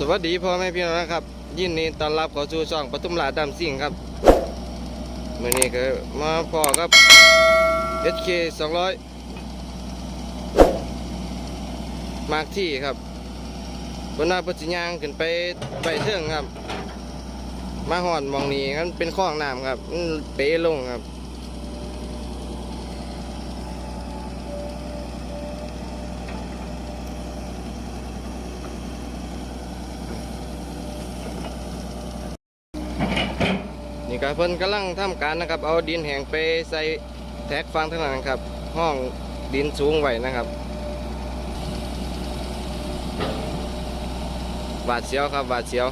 สวัสดีพ่อแม่พี่น้องนะครับ ยินดีต้อนรับเข้าสู่ช่องปทุมราดำซิ่งครับมื่อนี้ก็มาพ่อครับ HK 200มากที่ครับบนหน้าปัจจิยางขึ้นไปไปเทื่องครับ มาหอดมองนี้มันเป็นคลองน้ำครับเป๋ลงครับ นี่ก็เพิ่นกำลังทำการนะครับ เอาดินแห้งไปใส่แท็กฟังทั้งนั้นครับ ห้องดินสูงไว้นะครับหวาดเสียวครับหวาดเสียว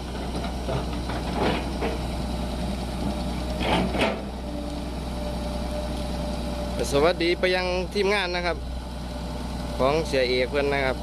สวัสดีไปยังทีมงานนะครับ ของเสียเอกเพื่อนนะครับ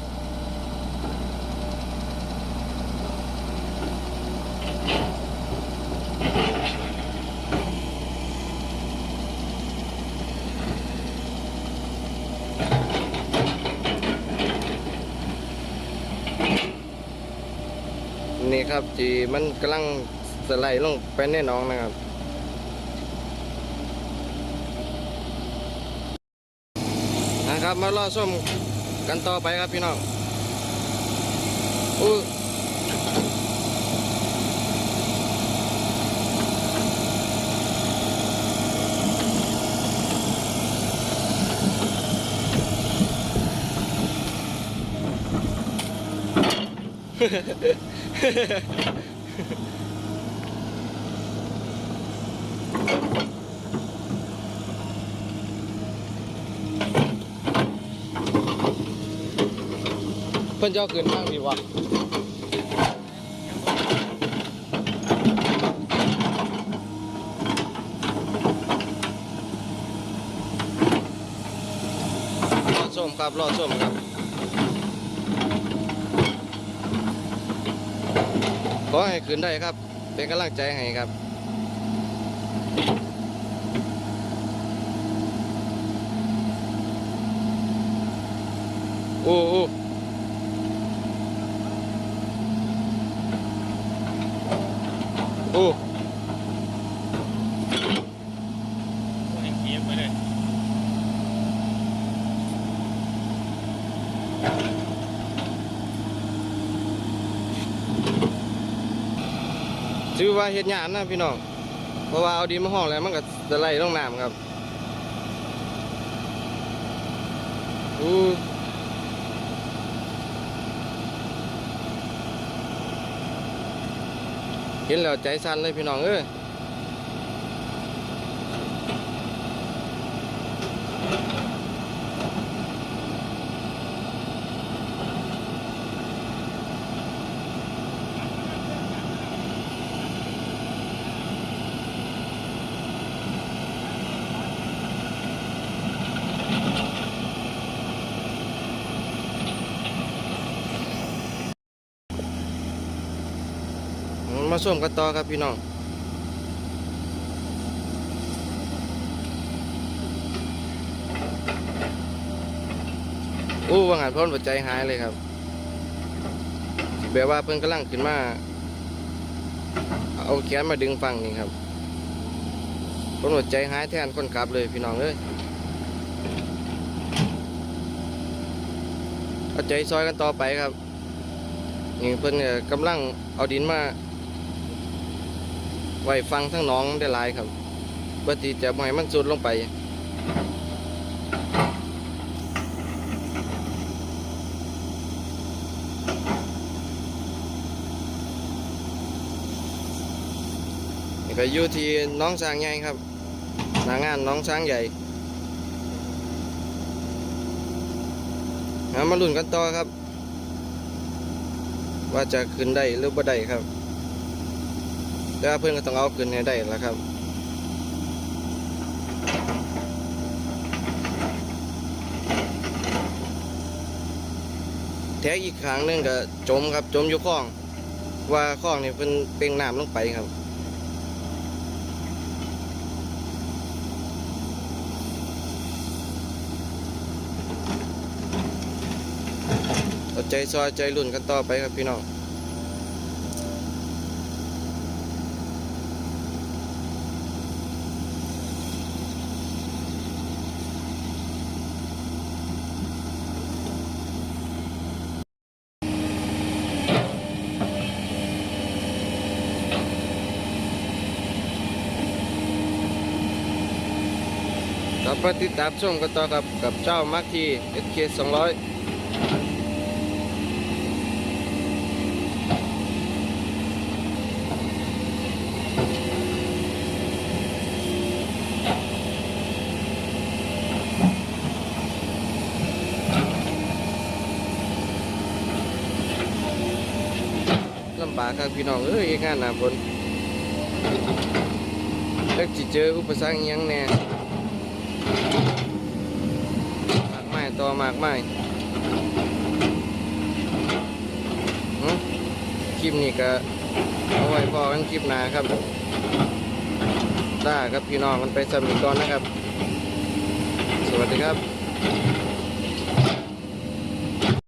ครับจีมันกำลังสไลด์ลงไปในน้องนะครับ นะครับมารอชมกันต่อไปครับพี่น้องอู้ เพิ่นเจะเอาคืนทางดีวะรอชมครับรอชมครับ ขอให้คืนได้ครับ เป็นกำลังใจให้ครับโอ้โอ้โอ้ไปเลย ถือว่าเฮ็ดยากนะพี่น้อง เพราะว่าเอาดินมาห้องแล้วมันก็จะไหลลงน้ำครับอู้เห็นแล้วใจสั่นเลยพี่น้องเอ้ย มาส้มกันต่อครับพี่น้องโอ้ว่างานพ้นหัวใจหายเลยครับ แบบว่าเพิ่นกำลังขึ้นมา เอาแขนมาดึงฟังนี่ครับพ้นหัวใจหายแทนคนขับเลยพี่น้องเอ้ยเอาใจซอยกันต่อไปครับนี่เพิ่นกำลังเอาดินมา ไว้ฟังทั้งน้องได้หลายครับเพื่อที่จะบ่ให้มันสุดลงไปนี่ก็อยู่ที่น้องช้างใหญ่ครับหนางานน้องช้างใหญ่มาลุ้นกันต่อครับ ว่าจะขึ้นได้หรือบ่ได้ครับ แต่ว่าเพื่อนก็ต้องเอาขึ้นให้ได้แล้วครับแท้อีกครั้งนึงก็จมครับจมอยู่คลอง ว่าคลองนี่เป็นเป่งน้ำลงไปครับ เอาใจซอยใจรุ่นกันต่อไปครับพี่น้อง เอาไปติดตามชมกันต่อกับกับเจ้ามาร์คที SK 200ลำบากครับพี่น้องเอ้ยงานหนาฝนแล้วจิเจออุปสรรคยังแน หมากไม้ต่อมากไม้หึคลิปนี้ก็เอาไว้พอกันคลิปหน้าครับได้ครับพี่น้องมันไปสำนีก่อนนะครับ สวัสดีครับ